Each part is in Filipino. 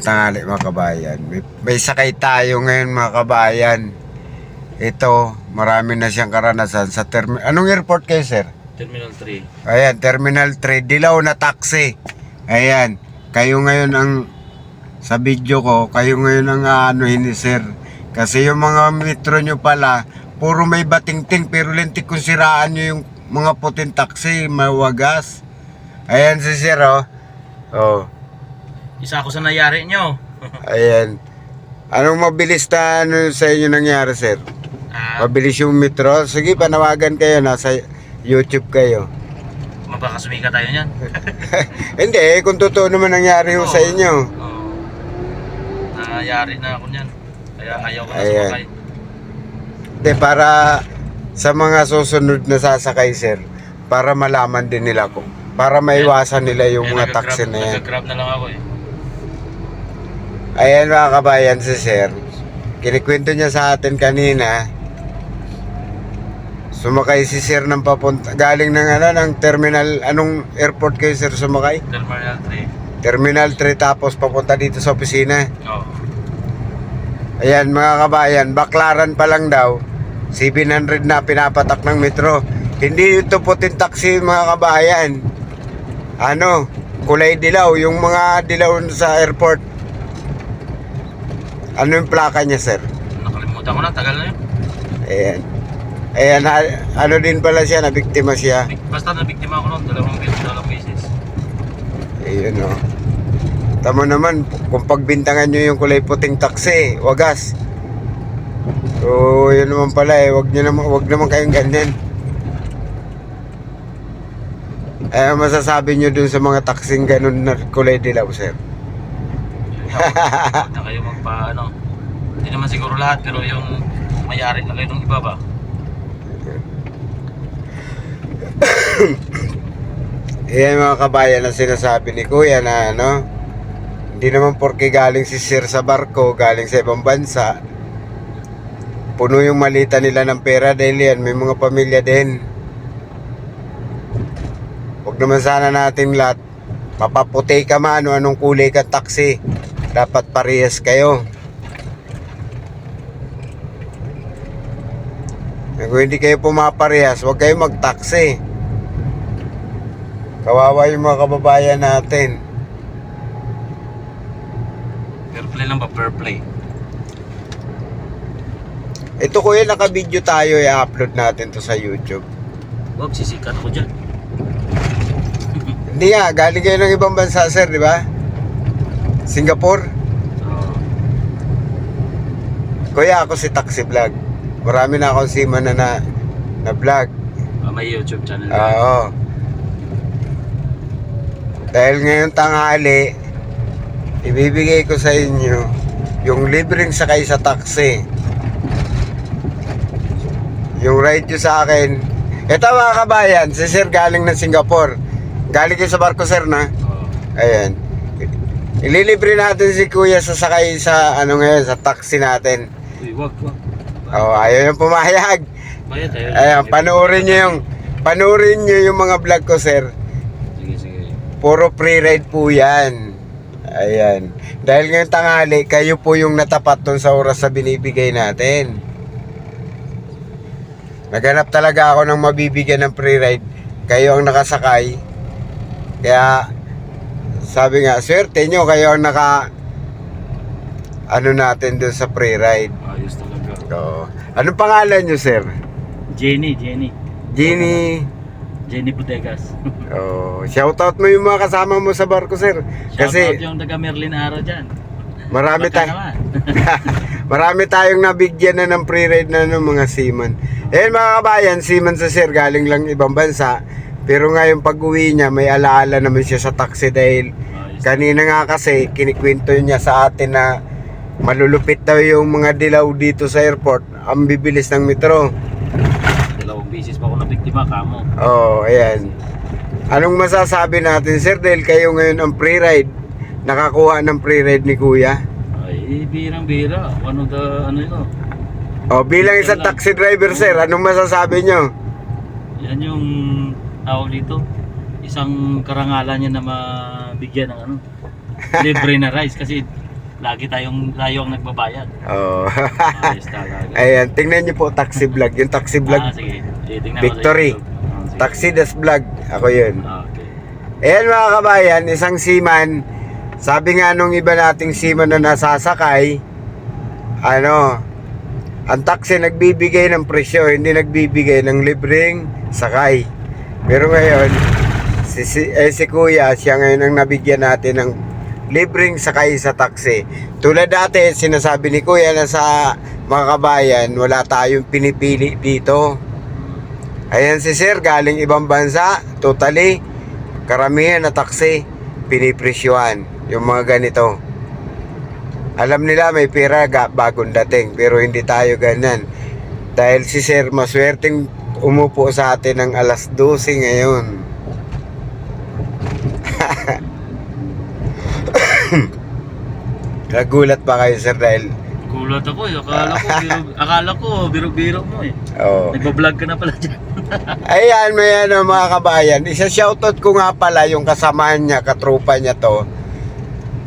Tanghali mga kabayan. May, may sakay tayo ngayon mga kabayan. Ito, marami na siyang karanasan sa terminal. Anong airport kayo, sir? Terminal 3. Ayan, Terminal 3, dilaw na taxi. Ayan, kayo ngayon ang sa video ko, kayo ngayon ang ano ni sir. Kasi yung mga metro nyo pala, puro may batingting pero lintik kung siraan nyo yung mga puting taxi, mawagas. Ayan si sir, oh. Oh, Isa ako sa nayari nyo. ayan. Anong mabilis na ano sa inyo nangyari, sir? Ah, Mabilis yung metro? Sige, panawagan kayo, nasa YouTube kayo. mabakasumika tayo niyan. Hindi, kung totoo naman nangyari ho sa inyo. Oo. Nayari na ako niyan. Kaya ayaw ko na Ayan. sumakay. Hindi, para sa mga susunod na sasakay, sir, para malaman din nila ko. Para maiwasan nila yung Kaya mga taxi na yan. Nagagrab na lang ako eh. Ayan mga kabayan si sir. Kinikwento niya sa atin kanina. Sumakay si sir ng papunta. Galing ng ano, ng terminal. Anong airport kayo sir sumakay? Terminal 3. Terminal 3 tapos papunta dito sa opisina. Oo. Ayan mga kabayan, baklaran pa lang daw. 700 na pinapatak ng metro. Hindi ito puting taxi mga kabayan. Ano, kulay dilaw, yung mga dilaw sa airport. Ano yung plaka niya, sir? Nakalimutan ko na, tagal na yun. Ayan. Ayan, ha- ano din pala siya, nabiktima siya. Basta nabiktima ako noon, dalawang beses, dalawang beses. Ayun o. Tama naman, kung pagbintangan nyo yung kulay puting taxi, wagas. So, yun naman pala eh, wag, nyo naman, wag naman kayong ganyan. Eh, masasabi nyo dun sa mga taxing ganun na kulay dilaw, sir? Huwag na kayo magpa, ano. Hindi naman siguro lahat, pero yung mayari na kayo ng iba ba? Yan mga kabayan ang sinasabi ni Kuya na ano, hindi naman porke galing si Sir sa barko, galing sa ibang bansa, puno yung malita nila ng pera dahil yan, may mga pamilya din. Huwag naman sana natin lahat, mapaputi ka man o anong kulay ka taxi, dapat parehas kayo. Kung hindi kayo pumaparehas, huwag kayo mag-taxi. Kawawa yung mga kababayan natin. Fair play lang ba? Fair play. Ito kuya, naka-video tayo, i-upload natin to sa YouTube. Huwag, sisikat ako dyan. Hindi nga, galing kayo ng ibang bansa, sir, di ba? Singapore. So, Kuya, ako si Taxi Vlog. Marami na akong sima na na, na vlog. ah, may YouTube channel. Oo. Dahil ngayon tanghali, ibibigay ko sa inyo yung libreng sakay sa taxi. Yung ride nyo sa akin. Ito mga kabayan, si Sir galing ng Singapore. Galing kayo sa barko, Sir, na? Oo. Ayan. Ililibre natin si Kuya sa sakay sa ano ngayon, sa taxi natin. Uy, wag, wag. Oh, ayaw yung pumayag. Bayad tayo. Ayan, panoorin nyo yung panoorin nyo yung mga vlog ko, Sir. Sige, sige. Puro pre-ride po yan. Ayan. Dahil ngayong tanghali, kayo po yung natapat dun sa oras na binibigay natin. Naghanap talaga ako ng mabibigyan ng pre-ride. Kayo ang nakasakay. Kaya, sabi nga, swerte nyo, kayo ang naka, ano natin dun sa pre-ride. Ayos talaga. So, anong pangalan nyo, sir? Jenny, Jenny. Jenny. Jenny Bodegas. Oh, shoutout mo yung mga kasama mo sa barko, sir. Kasi Kasi yung taga Merlin Araw dyan. marami Baka tayo. Marami tayong nabigyan na ng pre-ride na ng mga seaman. Eh mga kabayan, seaman sa sir, galing lang ibang bansa. Pero ngayon pag uwi niya, may alaala naman siya sa taxi dahil kanina nga kasi kinikwento niya sa atin na malulupit daw yung mga dilaw dito sa airport. Ang bibilis ng metro. Dalawang beses pa ako na biktima, kamo. Oh, ayan. Anong masasabi natin sir dahil kayo ngayon ang pre-ride? Nakakuha ng pre-ride ni kuya? Ay, birang-bira. One of the, ano yun, oh. Oh, bilang isang taxi driver sir, anong masasabi nyo? Yan yung tawag dito. Isang karangalan niya na mabigyan ng ano. Libre na rice kasi lagi tayong tayo ang nagbabayad. Oh. Ayos talaga. Ayan, tingnan niyo po taxi vlog. Yung taxi vlog, Ah, sige. Sa Victory. Ah, sige. taxi das vlog. Ako yun. Ah, Okay. Ayan mga kabayan, isang seaman. Sabi nga nung iba nating seaman na nasasakay, ano, ang taxi nagbibigay ng presyo, hindi nagbibigay ng libreng sakay. Pero ngayon, si, si, eh, si kuya, siya ngayon ang nabigyan natin ng libreng sakay sa taxi. Tulad dati, sinasabi ni kuya na sa mga kabayan, wala tayong pinipili dito. Ayan si sir, galing ibang bansa, totally, karamihan na taxi, pinipresyuhan, yung mga ganito. Alam nila may pera bagong dating, pero hindi tayo ganyan. Dahil si sir, maswerteng umupo sa atin ng alas 12 ngayon. Nagulat pa kayo sir dahil Gulat ako eh. Akala ko, biro, akala ko, biro-biro mo eh. oh, Nagbablog ka na pala dyan. Ayan, may ano mga kabayan. Isa shoutout ko nga pala yung kasamahan niya, katropa niya to.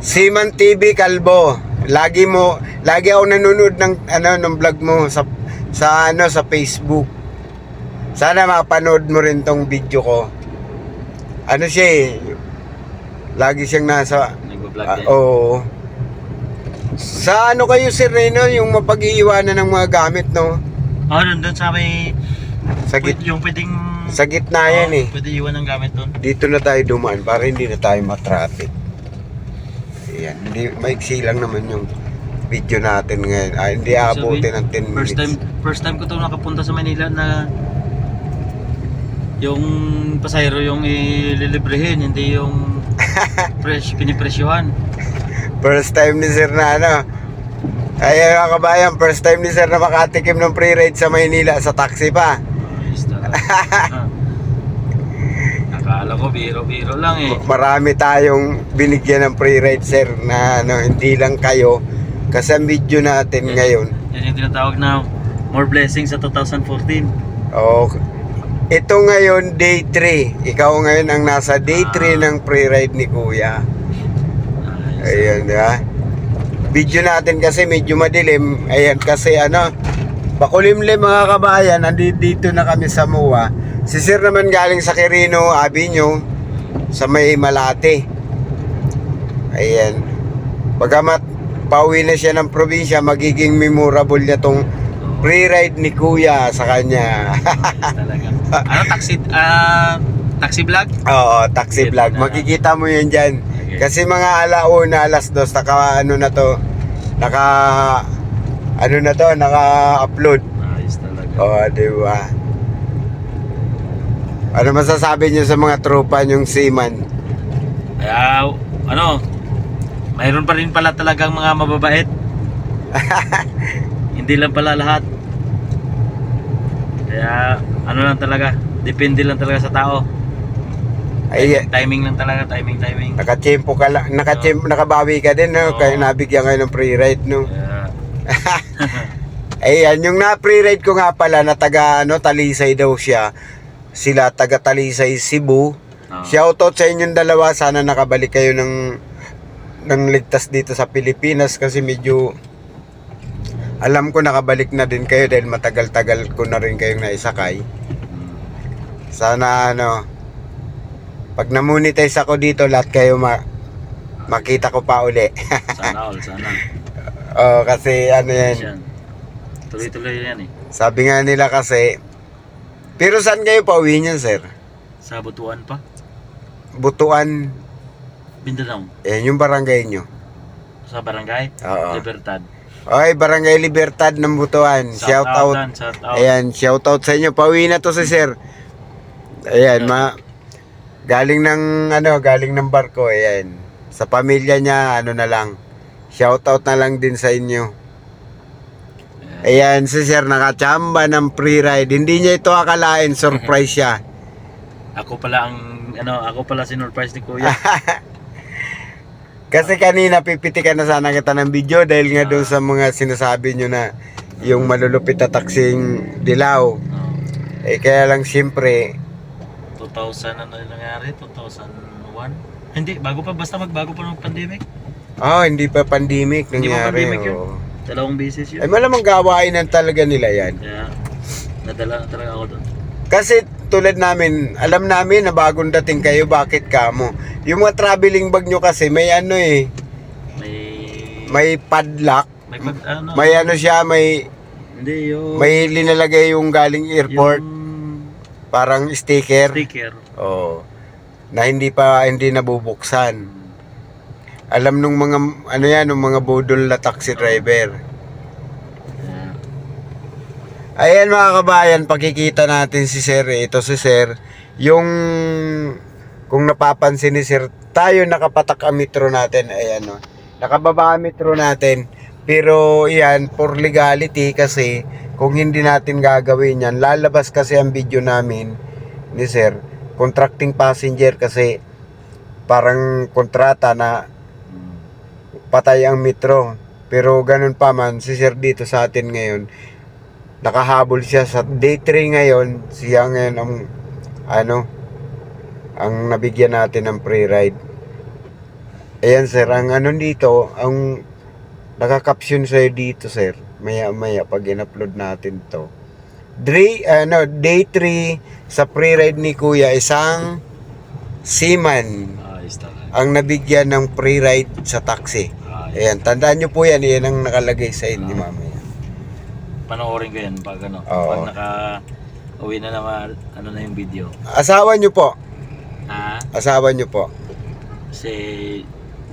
Siman TV Kalbo. Lagi mo, lagi ako nanonood ng ano ng vlog mo sa sa ano sa Facebook. Sana mapanood mo rin tong video ko. Ano siya eh. Lagi siyang nasa Nagbablog ah, din. Oo. Sa ano kayo sir Reno, yung mapag-iiwanan ng mga gamit no? Oh, nandun sa may... Sa, git Yung pwedeng... sa gitna yan Oo, eh. Pwede iwan ng gamit doon. dito na tayo dumaan para hindi na tayo matraffic. Ayan, hindi, maiksi lang naman yung video natin ngayon. Ah, hindi aabutin ng 10 minutes. First time, first time ko to nakapunta sa Manila na yung pasahero yung ililibrehin, hindi yung fresh, pinipresyohan. First time ni Sir na ano. Ay, mga kabayan, first time ni Sir na makatikim ng free ride sa Maynila sa taxi pa. Ah. Akala ko biro-biro lang eh. Marami tayong binigyan ng free ride, Sir, na ano, hindi lang kayo. Kasi ang video natin ngayon, Yan yung tinatawag na more blessings sa 2014. Oh, ito ngayon day 3. Ikaw ngayon ang nasa day 3 ng pre-ride ni Kuya. Ayun, di ba? Video natin kasi medyo madilim. Ayan, kasi ano, pakulimlim mga kabayan, nandito dito na kami sa MUA. Si Sir naman galing sa Quirino Avenue, sa may Malate. Ayan. Pagamat pauwi na siya ng probinsya, magiging memorable niya tong pre-ride ni Kuya sa kanya. Talaga. Ano, taxi, ah, taxi vlog? Oo, taxi vlog. Makikita mo yun dyan. Okay. Kasi mga alauna, alas dos, naka ano na to, naka, ano na to, naka-upload. Ayos talaga. Oo, di ba? Ano masasabi niyo sa mga tropa niyong seaman? Kaya, ano, mayroon pa rin pala talagang mga mababait. Hindi lang pala lahat. Kaya, ano lang talaga, depende lang talaga sa tao. Ay, Timing lang talaga, timing, timing. nakachempo ka lang, nakachempo, nakabawi ka din, no? Oo. Kaya nabigyan kayo ng free ride, no? Kaya, Ayan, yung na-free ride ko nga pala na taga ano, Talisay daw siya. Sila taga Talisay, Cebu. oh, Shoutout sa inyong dalawa. Sana nakabalik kayo ng ng ligtas dito sa Pilipinas kasi medyo alam ko nakabalik na din kayo dahil matagal-tagal ko na rin kayong naisakay. Sana ano pag na-monetize ako dito lahat kayo ma makita ko pa uli. sana all, sana. oh, kasi ano yan. Tuloy-tuloy yan eh. Sabi nga nila kasi pero saan kayo pauwi niyan, sir? Sa Butuan pa. Butuan, Mindanao. yan yung barangay nyo. Sa barangay. Oo. Libertad. Okay, Barangay Libertad ng Butuan. Shout out. dan, Shout out. Ayan, shout out sa inyo. Pauwi na to si Sir. Ayan, ma galing ng ano, galing ng barko, ayan. Sa pamilya niya, ano na lang. Shout out na lang din sa inyo. Ayan, si Sir nakachamba ng free ride. Hindi niya ito akalain, surprise siya. Ako pala ang, ano, ako pala sinurprise ni Kuya. Kasi kanina pipitikan na sana kita ng video dahil nga doon sa mga sinasabi nyo na yung malulupit na taksing dilaw. Oh, Eh kaya lang siyempre, 2000 ano yung nangyari? 2001? Hindi, bago pa, basta magbago pa ng pandemic. Oh, hindi pa pandemic Hindi pa nangyari. pandemic yun. Dalawang beses Ay yun. malamang gawain ng talaga nila yan. Kaya, nadala na talaga ako doon. Kasi tulad namin, alam namin na bagong dating kayo, bakit kamo? Yung mga traveling bag nyo kasi may ano eh, May... may padlock, May pag, ano? may ano siya, may Hindi, yung... may linalagay yung galing airport, Yung parang sticker. sticker. Oh. Na hindi pa hindi nabubuksan. Alam nung mga ano yan, nung mga budol na taxi driver. Ayan mga kabayan, pakikita natin si Sir. eh. Ito si Sir. Yung kung napapansin ni Sir, tayo nakapatak ang metro natin. Ayan o. Nakababa ang metro natin. Pero yan, for legality kasi kung hindi natin gagawin yan, lalabas kasi ang video namin ni Sir. Contracting passenger kasi parang kontrata na patay ang metro. Pero ganun pa man, si Sir dito sa atin ngayon, nakahabol siya sa day 3 ngayon, siya ngayon ang ano, ang nabigyan natin ng free ride. Ayan sir, ang ano dito, ang nakakapsyon sa'yo dito sir, maya maya pag in-upload natin to. Day, ano, day 3 sa free ride ni Kuya, isang seaman ang nabigyan ng free ride sa taxi. Ayan, tandaan nyo po yan, yan ang nakalagay sa inyo mamaya. Panoorin ko yan pag ano, Oo. pag naka uwi na naman, ano na yung video. Asawa nyo po, Ah, asawa nyo po. si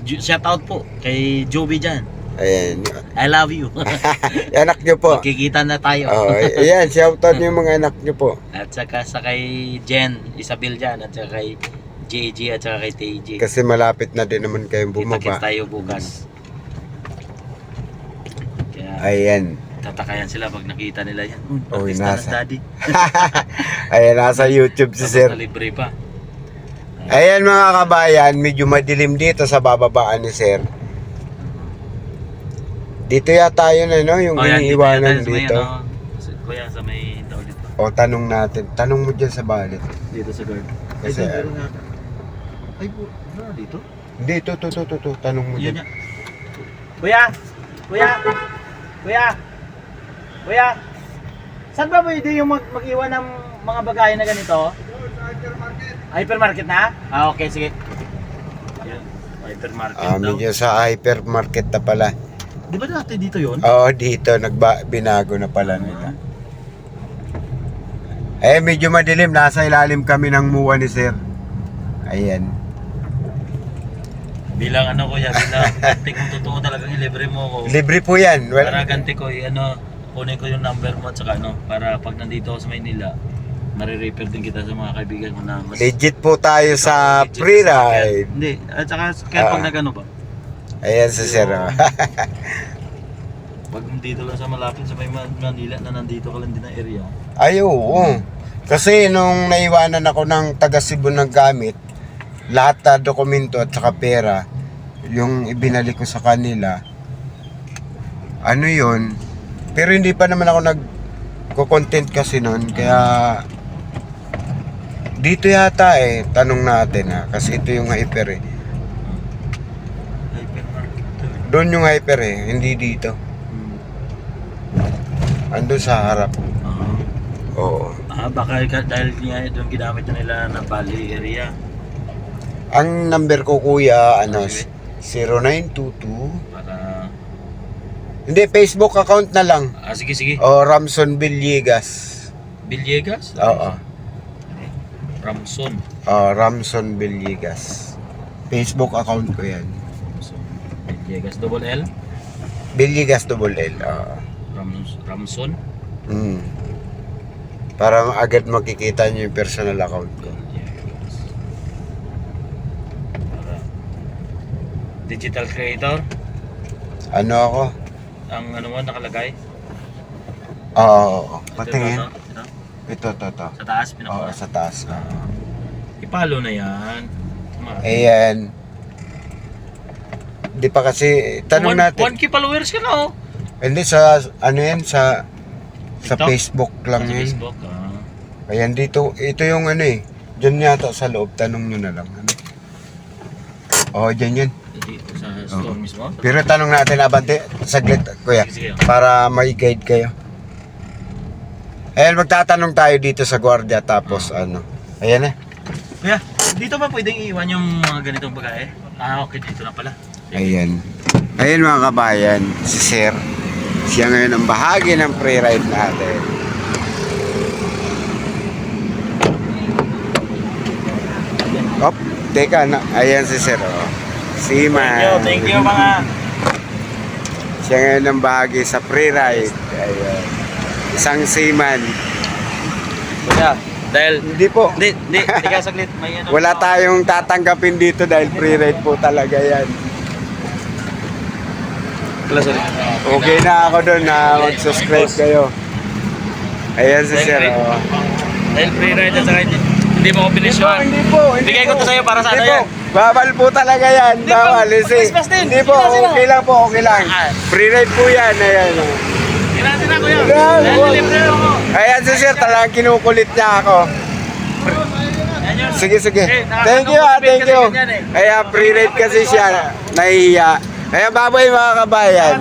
Ju- shout out po kay Joby dyan. Ayan, I love you. anak nyo po. Magkikita na tayo. Oh, ayan, shoutout nyo yung mga anak nyo po. At saka sa kay Jen, Isabel dyan, at saka kay JJ at saka kay TJ. Kasi malapit na din naman kayong Kita-kits bumaba. tayo bukas. Kaya Ayan. Tatakayan sila pag nakita nila yan. Hmm, artista na nasa- si daddy. Ayan, nasa YouTube si Tapos Sir. na libre pa. Ayan mga kabayan, medyo madilim dito sa bababaan ni Sir. Dito yata yun ano, yung Oh, yan, dito, iniiwanan yan, sa may dito. ano, sa- Kuya, sa may tao dito. O, tanong natin. Tanong mo dyan sa balit. Dito sa guard. Ay, Kasi, dito. Ay, po, ano dito? Dito, to, to, to, to. Tanong mo Yan dyan. yan. Kuya! Kuya! Kuya! Kuya! Saan ba pwede yung mag mag-iwan ng mga bagahe na ganito? Hypermarket na? Ah, okay, sige. Yan, hypermarket Ah, daw. medyo sa hypermarket na pala. Di ba dati dito yon? Oo, dito. Nagba, binago na pala nila. Eh, medyo madilim. Nasa ilalim kami ng muwa ni Sir. Ayan. Bilang ano kuya, bilang ganti kung totoo talagang ilibre mo ako. Libre po yan. Well, Para ganti ko, eh, ano, kunin ko yung number mo at saka ano, para pag nandito ako sa Maynila, marirefer din kita sa mga kaibigan ko na mas legit po tayo sa legit free sa sasakyan. ride. Hindi, at saka kaya pag Ah. nagano ba? Ayan si Sir. oh. Pag dito lang sa malapit sa may Man- Manila na nandito ka lang din na area. Ay, oo. Kasi nung naiwanan ako ng taga Cebu ng gamit, lahat na dokumento at saka pera, yung ibinalik ko sa kanila, ano yun, pero hindi pa naman ako nag-content kasi nun, kaya dito yata eh, tanong natin ha, kasi ito yung hyper eh. Doon yung hyper eh, hindi dito. Andun sa harap. Ah. Oo. Ah, baka ka- dahil nga doon ginamit na nila na Bali area. Ang number ko kuya, ano, Sige. 0922 Para... Hindi, Facebook account na lang. Ah, sige, sige. O Ramson Villegas. Villegas? Oo. Ramson. O Ramson Villegas. Facebook account ko yan. Ramson. Villegas, double L? Villegas double L. Oo. Rams, Ramson? Mm. Para agad makikita nyo yung personal account ko. Villegas. Para... Digital creator? Ano ako? Ang ano mo nakalagay? Oo, oo, oo. Ito, Patingin. ito, ito. Ito, ito, ito. Sa taas, Oo, pinaka. sa taas. Ah. Ipalo na yan. Tama. Ayan. Di pa kasi, tanong One- natin. 1K followers ka na oh. Hindi sa, ano yan, sa, sa TikTok? Facebook lang Sa yan. Facebook. Ah. Ayan dito, ito yung ano eh. Diyan yata sa loob, tanong nyo na lang. Ano? Oh, dyan yan. Store mismo. Pero tanong natin, Abante, saglit, kuya, Sige, sige. para may guide kayo. Ayan, magtatanong tayo dito sa gwardiya, tapos ano. Ayan eh. Kuya, dito ba pwedeng iwan yung mga ganitong bagahe? Ah, okay, dito na pala. Ayan. Ayan mga kabayan, si Sir. Siya ngayon ang bahagi ng pre-ride natin. Op, teka na. Ayan si Sir. Oh. Si Thank you, thank you mga... Siya ngayon ang bahagi sa pre-ride. Ayan. Isang seaman. Kuya, dahil... Hindi po. Hindi, hindi, ka saglit. May ano. Wala tayong tatanggapin dito dahil pre-ride po talaga yan. Okay na ako doon na mag-subscribe kayo. Ayan si Sir. Oh. Dahil free ride at saka hindi, mo ko pinisyon. Hindi po, hindi Bigay ko po. to sa'yo para sa ano yan. Bawal po talaga yan. Hindi po, Bawal. Kasi, Christmas din. hindi po, Sila, sila. okay lang po, okay lang. Free ride po yan. Ayan. oh. Kailangan na kuya. Yan, Dahil boy. libre ako. Ayan si Sir, talagang kinukulit niya ako. Yan yun. Sige, sige. Eh, Thank you, ah, thank you. ganyan eh. Free ride kasi siya. Nahihiya. Ayan, babay mga kabayan.